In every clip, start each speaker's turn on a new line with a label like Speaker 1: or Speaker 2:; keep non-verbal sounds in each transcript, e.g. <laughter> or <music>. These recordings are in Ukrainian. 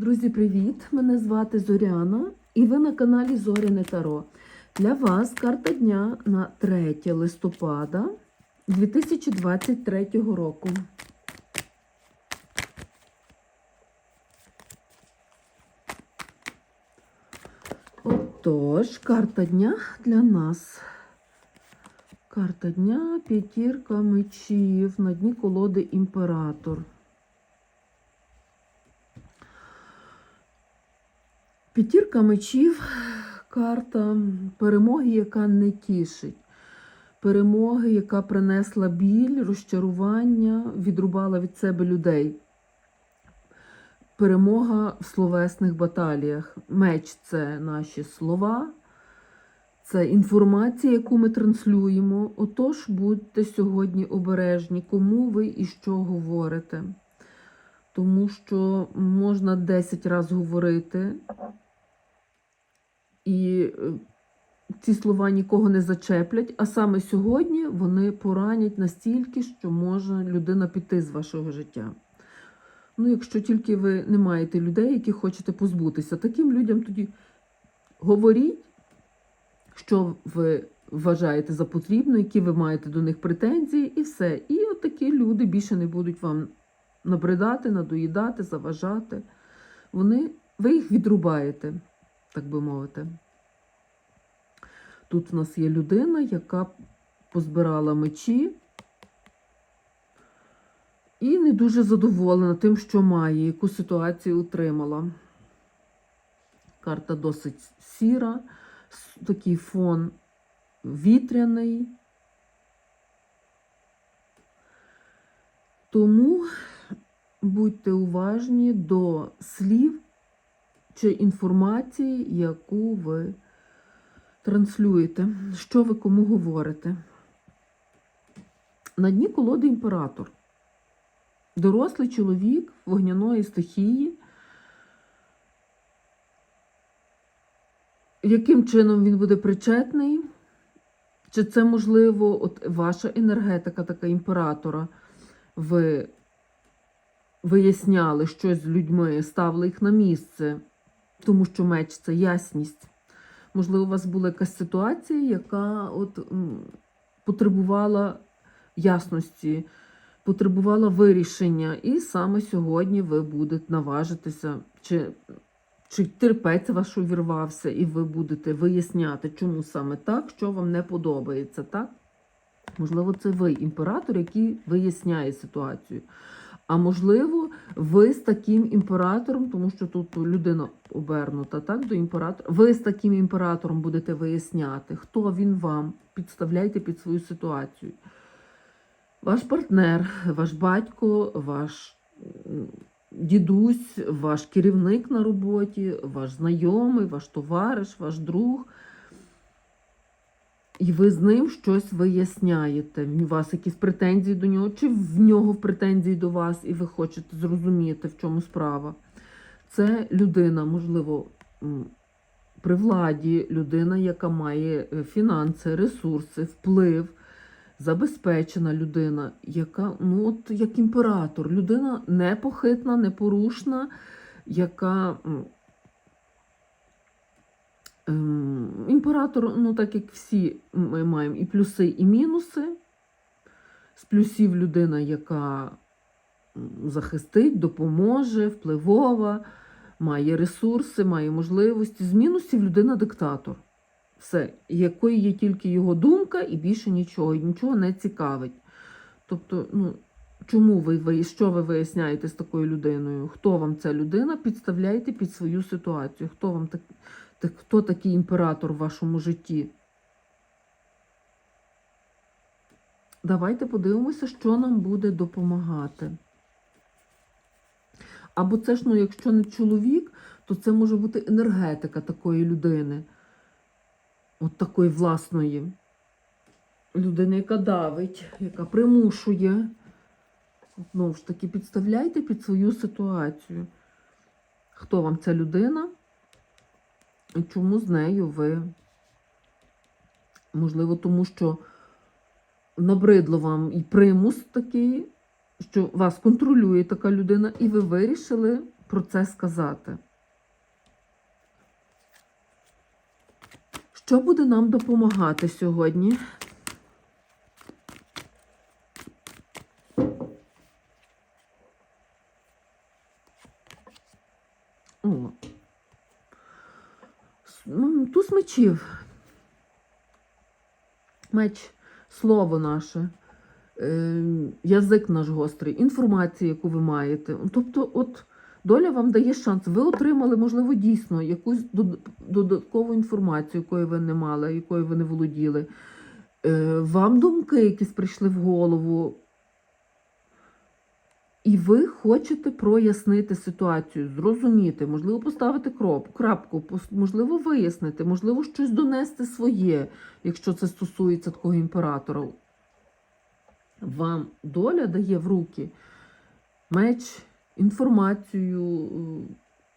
Speaker 1: Друзі, привіт! Мене звати Зоряна і ви на каналі Зоряне Таро. Для вас карта дня на 3 листопада 2023 року. Отож, карта дня для нас. Карта дня п'ятірка мечів на дні колоди імператор. П'ятірка мечів карта перемоги, яка не тішить. Перемоги, яка принесла біль, розчарування, відрубала від себе людей. Перемога в словесних баталіях. Меч це наші слова, це інформація, яку ми транслюємо. Отож, будьте сьогодні обережні, кому ви і що говорите. Тому що можна 10 разів говорити, і е, ці слова нікого не зачеплять, а саме сьогодні вони поранять настільки, що може людина піти з вашого життя. Ну, якщо тільки ви не маєте людей, які хочете позбутися, таким людям тоді говоріть, що ви вважаєте за потрібно, які ви маєте до них претензії, і все. І от такі люди більше не будуть вам набридати, надоїдати, заважати. Вони, ви їх відрубаєте, так би мовити. Тут в нас є людина, яка позбирала мечі і не дуже задоволена тим, що має, яку ситуацію отримала. Карта досить сіра, такий фон вітряний. Тому будьте уважні до слів чи інформації, яку ви транслюєте, що ви кому говорите. На дні колоди імператор. Дорослий чоловік вогняної стихії. Яким чином він буде причетний? Чи це можливо от ваша енергетика, така імператора? Ви виясняли щось з людьми, ставили їх на місце, тому що меч це ясність. Можливо, у вас була якась ситуація, яка от, потребувала ясності, потребувала вирішення, і саме сьогодні ви будете наважитися, чи, чи терпець ваш увірвався, і ви будете виясняти, чому саме так, що вам не подобається, так? Можливо, це ви, імператор, який виясняє ситуацію. А можливо, ви з таким імператором, тому що тут людина обернута так, до імператора, ви з таким імператором будете виясняти, хто він вам, підставляйте під свою ситуацію. Ваш партнер, ваш батько, ваш дідусь, ваш керівник на роботі, ваш знайомий, ваш товариш, ваш друг. І ви з ним щось виясняєте. У вас якісь претензії до нього, чи в нього претензії до вас, і ви хочете зрозуміти, в чому справа. Це людина, можливо, при владі, людина, яка має е, фінанси, ресурси, вплив, забезпечена людина, яка, ну, от як імператор, людина непохитна, непорушна, яка. Ем, Імператор, ну так як всі ми маємо і плюси, і мінуси. З плюсів людина, яка захистить, допоможе, впливова, має ресурси, має можливості. З мінусів людина диктатор. Все, якою є тільки його думка, і більше нічого, і нічого не цікавить. Тобто, ну, чому ви, ви що ви виясняєте з такою людиною? Хто вам ця людина? Підставляйте під свою ситуацію. Хто вам так, так, хто такий імператор в вашому житті? Давайте подивимося, що нам буде допомагати. Або це ж, ну, якщо не чоловік, то це може бути енергетика такої людини. От такої власної. Людини, яка давить, яка примушує. Знову ж таки, підставляйте під свою ситуацію. Хто вам ця людина? Чому з нею ви? Можливо, тому що набридло вам і примус такий, що вас контролює така людина, і ви вирішили про це сказати. Що буде нам допомагати сьогодні? О. Ну, Туз мечів. Меч слово наше, е, язик наш гострий, інформація, яку ви маєте. Тобто, от доля вам дає шанс. Ви отримали, можливо, дійсно якусь додаткову інформацію, якої ви не мали, якою ви не володіли. Е, Вам думки якісь прийшли в голову. І ви хочете прояснити ситуацію, зрозуміти, можливо, поставити кроп, крапку, можливо, вияснити, можливо, щось донести своє, якщо це стосується такого імператора. Вам доля дає в руки меч, інформацію,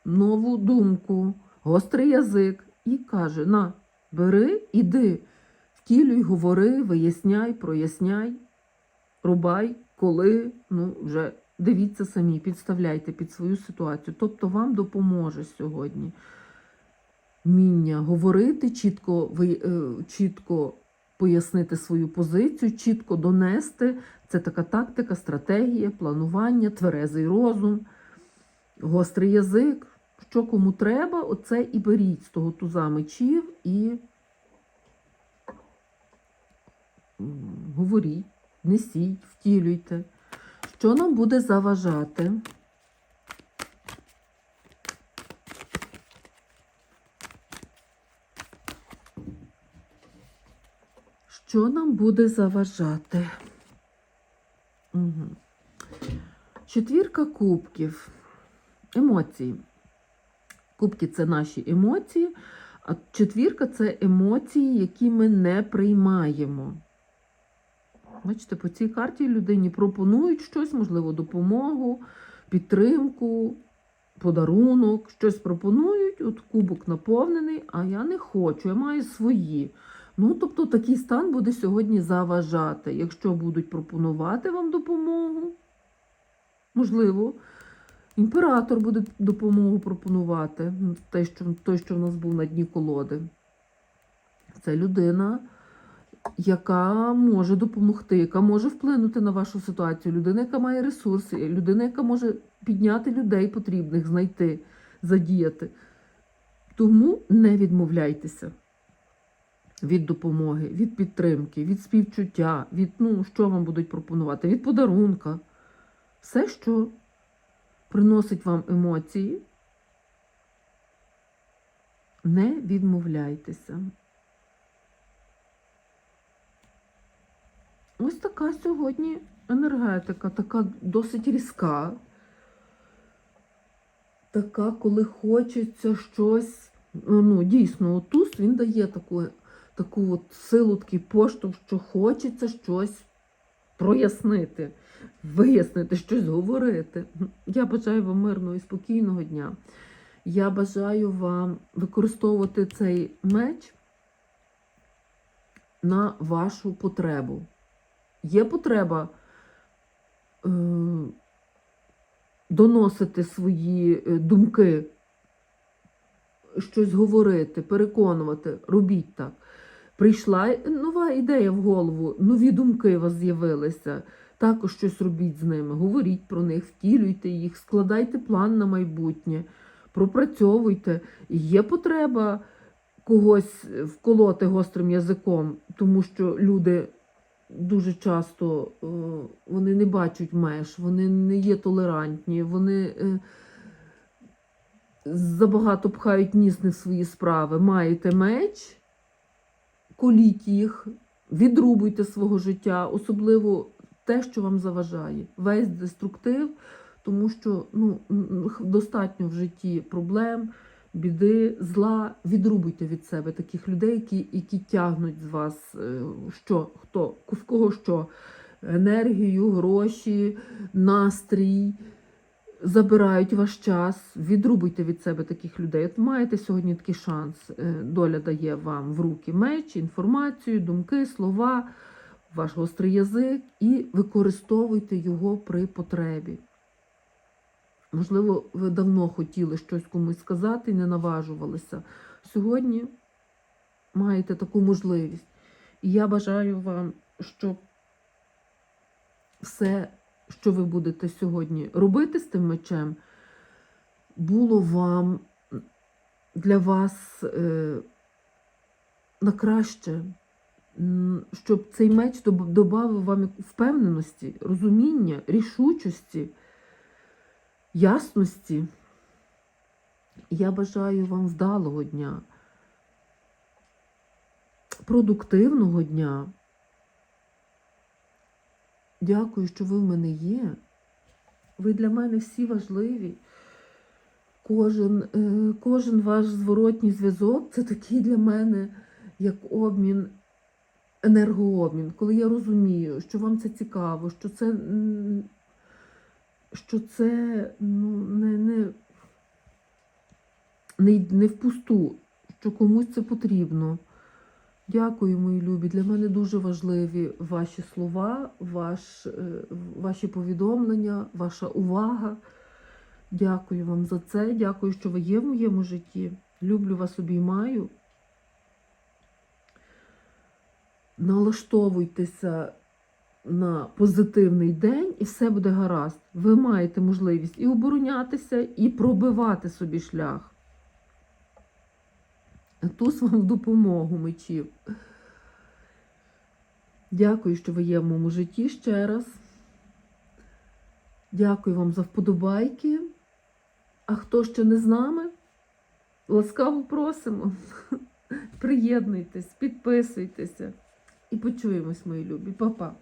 Speaker 1: нову думку, гострий язик і каже: на, бери, іди, втілюй, говори, виясняй, проясняй, рубай, коли, ну, вже дивіться самі, підставляйте під свою ситуацію. Тобто вам допоможе сьогодні вміння говорити, чітко, ви, е, чітко пояснити свою позицію, чітко донести. Це така тактика, стратегія, планування, тверезий розум, гострий язик. Що кому треба, оце і беріть з того туза мечів і говоріть, несіть, втілюйте. Що нам буде заважати? Що нам буде заважати? Угу. Четвірка кубків. Емоції. Кубки це наші емоції, а четвірка це емоції, які ми не приймаємо. Бачите, по цій карті людині пропонують щось, можливо, допомогу, підтримку, подарунок, щось пропонують, от кубок наповнений, а я не хочу, я маю свої. Ну, тобто такий стан буде сьогодні заважати. Якщо будуть пропонувати вам допомогу, можливо, імператор буде допомогу пропонувати, ну, той, що, той, що в нас був на дні колоди. Це людина, яка може допомогти, яка може вплинути на вашу ситуацію, людина, яка має ресурси, людина, яка може підняти людей потрібних, знайти, задіяти. Тому не відмовляйтеся від допомоги, від підтримки, від співчуття, від ну, що вам будуть пропонувати, від подарунка. Все, що приносить вам емоції, не відмовляйтеся. Ось така сьогодні енергетика, така досить різка. Така, коли хочеться щось. Ну, дійсно, от туз він дає таку, таку от силу, такий поштовх, що хочеться щось прояснити, вияснити, щось говорити. Я бажаю вам мирного і спокійного дня. Я бажаю вам використовувати цей меч на вашу потребу. Є потреба е, доносити свої е, думки, щось говорити, переконувати, робіть так. Прийшла нова ідея в голову, нові думки у вас з'явилися. Також щось робіть з ними, говоріть про них, втілюйте їх, складайте план на майбутнє, пропрацьовуйте. Є потреба когось вколоти гострим язиком, тому що люди дуже часто е, вони не бачать меж, вони не є толерантні, вони е, забагато пхають ніс не в свої справи. Маєте меч, коліть їх, відрубуйте свого життя, особливо те, що вам заважає. Весь деструктив, тому що ну, достатньо в житті проблем, біди, зла. Відрубуйте від себе таких людей, які, які тягнуть з вас е, що, хто, з кого що. Енергію, гроші, настрій, забирають ваш час. Відрубуйте від себе таких людей. От маєте сьогодні такий шанс. Е, Доля дає вам в руки меч, інформацію, думки, слова, ваш гострий язик і використовуйте його при потребі. Можливо, ви давно хотіли щось комусь сказати і не наважувалися. Сьогодні маєте таку можливість. І я бажаю вам, щоб все, що ви будете сьогодні робити з тим мечем, було вам для вас е, на краще, щоб цей меч додав вам впевненості, розуміння, рішучості, ясності. Я бажаю вам вдалого дня, продуктивного дня. Дякую, що ви в мене є. Ви для мене всі важливі. Кожен, е, кожен ваш зворотній зв'язок це такий для мене, як обмін, енергообмін. Коли я розумію, що вам це цікаво, що це, що це ну, не, не, не, не впусту, що комусь це потрібно. Дякую, мої любі. Для мене дуже важливі ваші слова, ваш, е, ваші повідомлення, ваша увага. Дякую вам за це. Дякую, що ви є в моєму житті. Люблю вас, обіймаю. Налаштовуйтеся на позитивний день, і все буде гаразд. Ви маєте можливість і оборонятися, і пробивати собі шлях. Туз вам в допомогу мечів. Дякую, що ви є в моєму житті ще раз. Дякую вам за вподобайки. А хто ще не з нами, ласкаво просимо. <laughs> Приєднуйтесь, підписуйтеся і почуємось, мої любі. Па-па.